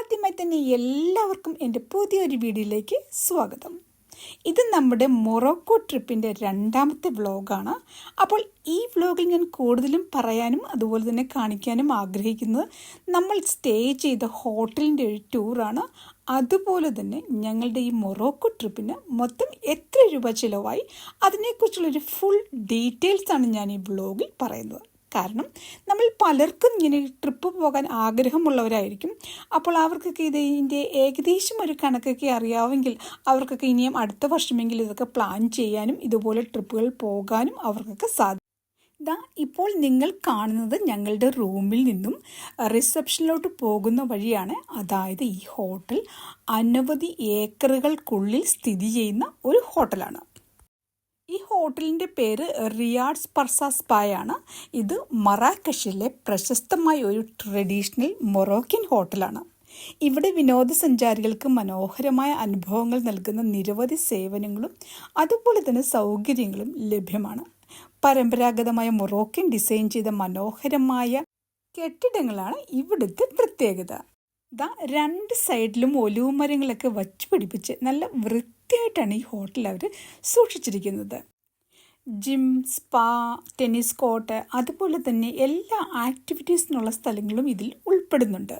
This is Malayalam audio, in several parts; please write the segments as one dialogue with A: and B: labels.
A: ആദ്യമായി തന്നെ എല്ലാവർക്കും എന്റെ പുതിയൊരു വീഡിയോയിലേക്ക് സ്വാഗതം. ഇത് നമ്മുടെ മൊറോക്കോ ട്രിപ്പിന്റെ രണ്ടാമത്തെ വ്ലോഗാണ്. അപ്പോൾ ഈ വ്ലോഗിൽ ഞാൻ കൂടുതലും പറയാനും അതുപോലെ തന്നെ കാണിക്കാനും ആഗ്രഹിക്കുന്നത് നമ്മൾ സ്റ്റേ ചെയ്ത ഹോട്ടലിന്റെ ഒരു ടൂറാണ്. അതുപോലെ തന്നെ ഞങ്ങളുടെ ഈ മൊറോക്കോ ട്രിപ്പിന് മൊത്തം എത്ര രൂപ ചിലവായി? അതിനെക്കുറിച്ചുള്ളൊരു ഫുൾ ഡീറ്റെയിൽസാണ് ഞാൻ ഈ വ്ലോഗിൽ പറയുന്നത്. കാരണം നമ്മൾ പലർക്കും ഇങ്ങനെ ട്രിപ്പ് പോകാൻ ആഗ്രഹമുള്ളവരായിരിക്കും. അപ്പോൾ അവർക്കൊക്കെ ഇത് ഇതിന്റെ ഏകദേശം ഒരു കണക്കൊക്കെ അറിയാമെങ്കിൽ അവർക്കൊക്കെ ഇനിയും അടുത്ത വർഷമെങ്കിലും ഇതൊക്കെ പ്ലാൻ ചെയ്യാനും ഇതുപോലെ ട്രിപ്പുകൾ പോകാനും അവർക്കൊക്കെ സാധിക്കും ദാ ഇപ്പോൾ നിങ്ങൾ കാണുന്നത് ഞങ്ങളുടെ റൂമിൽ നിന്നും റിസപ്ഷനിലോട്ട് പോകുന്ന വഴിയാണ്. അതായത് ഈ ഹോട്ടൽ അനവധി ഏക്കറുകൾക്കുള്ളിൽ സ്ഥിതി ചെയ്യുന്ന ഒരു ഹോട്ടലാണ്. ഈ ഹോട്ടലിന്റെ പേര് റിയാഡ് പർസാസ് പായാണ് ഇത് മറാക്കഷിലെ പ്രശസ്തമായ ഒരു ട്രഡീഷണൽ മൊറോക്കൻ ഹോട്ടലാണ്. ഇവിടെ വിനോദസഞ്ചാരികൾക്ക് മനോഹരമായ അനുഭവങ്ങൾ നൽകുന്ന നിരവധി സേവനങ്ങളും അതുപോലെ തന്നെ സൗകര്യങ്ങളും ലഭ്യമാണ്. പരമ്പരാഗതമായ മൊറോക്കൻ ഡിസൈൻ ചെയ്ത മനോഹരമായ കെട്ടിടങ്ങളാണ് ഇവിടുത്തെ പ്രത്യേകത. ദാ രണ്ട് സൈഡിലും ഒലിവ് മരങ്ങളൊക്കെ വച്ചു പിടിപ്പിച്ച് നല്ല വൃത്തിയായിട്ടാണ് ഈ ഹോട്ടൽ അവർ സൂക്ഷിച്ചിരിക്കുന്നത്. ജിം സ്പാ ടെന്നീസ് കോർട്ട് അതുപോലെ തന്നെ എല്ലാ ആക്ടിവിറ്റീസിനുള്ള സ്ഥലങ്ങളും ഇതിൽ ഉൾപ്പെടുന്നുണ്ട്.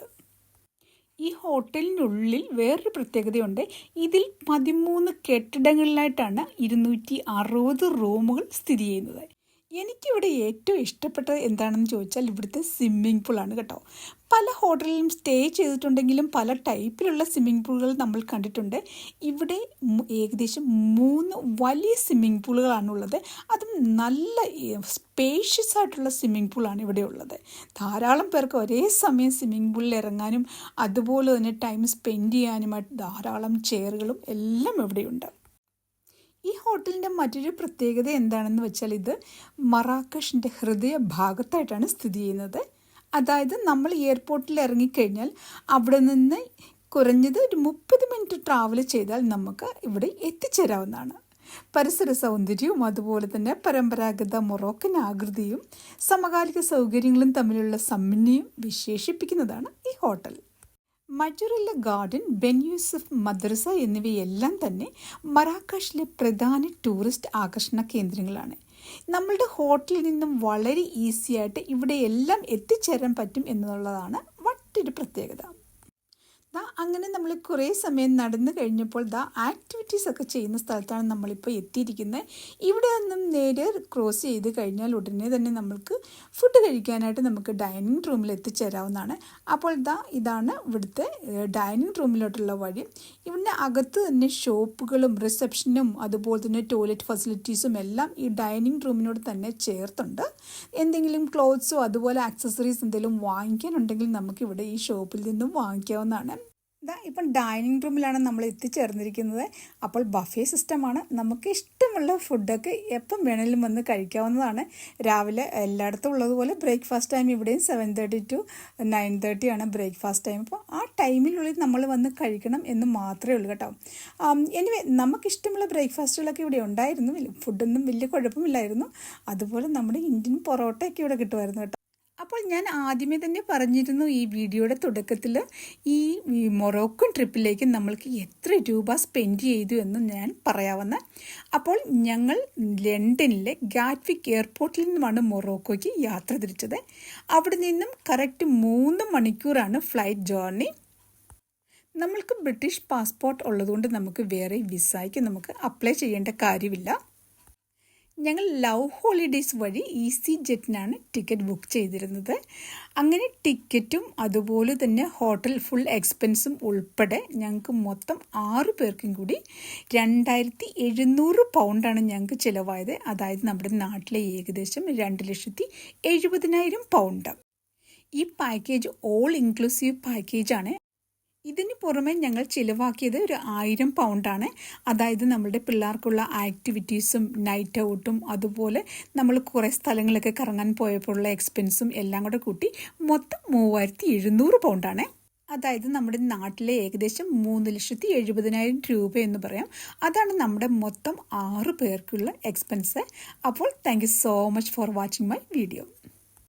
A: ഈ ഹോട്ടലിനുള്ളിൽ വേറൊരു പ്രത്യേകതയുണ്ട്. ഇതിൽ പതിമൂന്ന് കെട്ടിടങ്ങളിലായിട്ടാണ് ഇരുന്നൂറ്റി അറുപത് റൂമുകൾ സ്ഥിതി ചെയ്യുന്നത്. എനിക്കിവിടെ ഏറ്റവും ഇഷ്ടപ്പെട്ടത് എന്താണെന്ന് ചോദിച്ചാൽ ഇവിടുത്തെ സ്വിമ്മിംഗ് പൂളാണ് കേട്ടോ. പല ഹോട്ടലിലും സ്റ്റേ ചെയ്തിട്ടുണ്ടെങ്കിലും പല ടൈപ്പിലുള്ള സ്വിമ്മിംഗ് പൂളുകൾ നമ്മൾ കണ്ടിട്ടുണ്ട്. ഇവിടെ ഏകദേശം മൂന്ന് വലിയ സ്വിമ്മിംഗ് പൂളുകളാണുള്ളത് അതും നല്ല സ്പേഷ്യസ് ആയിട്ടുള്ള സ്വിമ്മിംഗ് പൂളാണ് ഇവിടെ ഉള്ളത്. ധാരാളം പേർക്ക് ഒരേ സമയം സ്വിമ്മിംഗ് പൂളിൽ ഇറങ്ങാനും അതുപോലെ തന്നെ ടൈം സ്പെൻഡ് ചെയ്യാനുമായിട്ട് ധാരാളം ചെയറുകളും എല്ലാം ഇവിടെയുണ്ട്. ഈ ഹോട്ടലിന്റെ മറ്റൊരു പ്രത്യേകത എന്താണെന്ന് വെച്ചാൽ ഇത് മറാക്കഷിന്റെ ഹൃദയ ഭാഗത്തായിട്ടാണ് സ്ഥിതി ചെയ്യുന്നത്. അതായത് നമ്മൾ എയർപോർട്ടിൽ ഇറങ്ങിക്കഴിഞ്ഞാൽ അവിടെ നിന്ന് കുറഞ്ഞത് ഒരു മുപ്പത് മിനിറ്റ് ട്രാവൽ ചെയ്താൽ നമുക്ക് ഇവിടെ എത്തിച്ചേരാവുന്നതാണ്. പരിസര സൗന്ദര്യവും അതുപോലെ തന്നെ പരമ്പരാഗത മൊറോക്കൻ ആകൃതിയും സമകാലിക സൗകര്യങ്ങളും തമ്മിലുള്ള സമന്വയം വിശേഷിപ്പിക്കുന്നതാണ് ഈ hotel. Majorelle garden Ben Youssef Madrasa എന്നിവയെല്ലാം തന്നെ മറാക്കഷിലെ പ്രധാന ടൂറിസ്റ്റ് ആകർഷണ കേന്ദ്രങ്ങളാണ്. നമ്മളുടെ ഹോട്ടലിൽ നിന്നും വളരെ ഈസിയായിട്ട് ഇവിടെയെല്ലാം എത്തിച്ചേരാൻ പറ്റും എന്നുള്ളതാണ് മറ്റൊരു പ്രത്യേകത. ദാ അങ്ങനെ നമ്മൾ കുറേ സമയം നടന്നു കഴിഞ്ഞപ്പോൾ ദാ ആക്ടിവിറ്റീസ് ഒക്കെ ചെയ്യുന്ന സ്ഥലത്താണ് നമ്മളിപ്പോൾ എത്തിയിരിക്കുന്നത്. ഇവിടെ നിന്നും നേരെ ക്രോസ് ചെയ്ത് കഴിഞ്ഞാൽ ഉടനെ തന്നെ നമ്മൾക്ക് ഫുഡ് കഴിക്കാനായിട്ട് നമുക്ക് ഡൈനിങ് റൂമിൽ എത്തിച്ചേരാവുന്നതാണ്. അപ്പോൾ ദാ ഇതാണ് ഇവിടുത്തെ ഡൈനിങ് റൂമിലോട്ടുള്ള വഴി. ഇവിടെ അകത്ത് തന്നെ ഷോപ്പുകളും റിസപ്ഷനും അതുപോലെ തന്നെ ടോയ്ലറ്റ് ഫെസിലിറ്റീസും എല്ലാം ഈ ഡൈനിങ് റൂമിനോട് തന്നെ ചേർത്തുണ്ട്. എന്തെങ്കിലും ക്ലോത്ത്സോ അതുപോലെ ആക്സസറീസ് എന്തെങ്കിലും വാങ്ങിക്കാനുണ്ടെങ്കിൽ നമുക്കിവിടെ ഈ ഷോപ്പിൽ നിന്നും വാങ്ങിക്കാവുന്നതാണ്. ഇതാ ഇപ്പം ഡൈനിങ് റൂമിലാണ് നമ്മൾ എത്തിച്ചേർന്നിരിക്കുന്നത്. അപ്പോൾ ബഫേ സിസ്റ്റമാണ്. നമുക്ക് ഇഷ്ടമുള്ള ഫുഡൊക്കെ എപ്പം വേണമെങ്കിലും വന്ന് കഴിക്കാവുന്നതാണ്. രാവിലെ എല്ലായിടത്തും ഉള്ളതുപോലെ ബ്രേക്ക്ഫാസ്റ്റ് ടൈം ഇവിടെയും seven thirty to nine thirty ആണ് ബ്രേക്ക്ഫാസ്റ്റ് ടൈം. അപ്പോൾ ആ ടൈമിനുള്ളിൽ നമ്മൾ വന്ന് കഴിക്കണം എന്ന് മാത്രമേ ഉള്ളൂ കേട്ടോ. എനിവേ നമുക്കിഷ്ടമുള്ള ബ്രേക്ക്ഫാസ്റ്റുകളൊക്കെ ഇവിടെ ഉണ്ടായിരുന്നു. ഫുഡൊന്നും വലിയ കുഴപ്പമില്ലായിരുന്നു. അതുപോലെ നമ്മുടെ ഇന്ത്യൻ പൊറോട്ടയൊക്കെ ഇവിടെ കിട്ടുമായിരുന്നു കേട്ടോ. അപ്പോൾ ഞാൻ ആദ്യമേ തന്നെ പറഞ്ഞിരുന്നു ഈ വീഡിയോയുടെ തുടക്കത്തിൽ ഈ മൊറോക്കൻ ട്രിപ്പിലേക്ക് നമ്മൾക്ക് എത്ര രൂപ സ്പെൻഡ് ചെയ്തു എന്ന് ഞാൻ പറയാവുന്ന അപ്പോൾ ഞങ്ങൾ ലണ്ടനിലെ ഗാറ്റ്വിക് എയർപോർട്ടിൽ നിന്നുമാണ് മൊറോക്കോയ്ക്ക് യാത്ര തിരിച്ചത്. അവിടെ നിന്നും കറക്റ്റ് മൂന്ന് മണിക്കൂറാണ് ഫ്ലൈറ്റ് ജേർണി. നമ്മൾക്ക് ബ്രിട്ടീഷ് പാസ്പോർട്ട് ഉള്ളതുകൊണ്ട് നമുക്ക് വേറെ വിസയ്ക്ക് നമുക്ക് അപ്ലൈ ചെയ്യേണ്ട കാര്യമില്ല. ഞങ്ങൾ ലവ് ഹോളിഡേയ്സ് വഴി ഈസി ജെറ്റിനാണ് ടിക്കറ്റ് ബുക്ക് ചെയ്തിരുന്നത്. അങ്ങനെ ടിക്കറ്റും അതുപോലെ തന്നെ ഹോട്ടൽ ഫുൾ എക്സ്പെൻസും ഉൾപ്പെടെ ഞങ്ങൾക്ക് മൊത്തം ആറ് പേർക്കും കൂടി രണ്ടായിരത്തി എഴുന്നൂറ് പൗണ്ടാണ് ഞങ്ങൾക്ക് ചിലവായത്. അതായത് നമ്മുടെ നാട്ടിലെ ഏകദേശം രണ്ട് ലക്ഷത്തി എഴുപതിനായിരം പൗണ്ട്. ഈ പാക്കേജ് ഓൾ ഇൻക്ലൂസീവ് പാക്കേജാണ് ഇതിന് പുറമെ ഞങ്ങൾ ചിലവാക്കിയത് ഒരു ആയിരം പൗണ്ടാണ് അതായത് നമ്മുടെ പിള്ളേർക്കുള്ള ആക്ടിവിറ്റീസും നൈറ്റ് ഔട്ടും അതുപോലെ നമ്മൾ കുറേ സ്ഥലങ്ങളൊക്കെ കറങ്ങാൻ പോയപ്പോഴുള്ള എക്സ്പെൻസും എല്ലാം കൂടെ കൂട്ടി മൊത്തം മൂവായിരത്തി എഴുന്നൂറ് പൗണ്ടാണ് അതായത് നമ്മുടെ നാട്ടിലെ ഏകദേശം മൂന്ന് ലക്ഷത്തി എഴുപതിനായിരം രൂപ എന്ന് പറയാം. അതാണ് നമ്മുടെ മൊത്തം ആറ് പേർക്കുള്ള എക്സ്പെൻസ് അപ്പോൾ thank so much for watching my video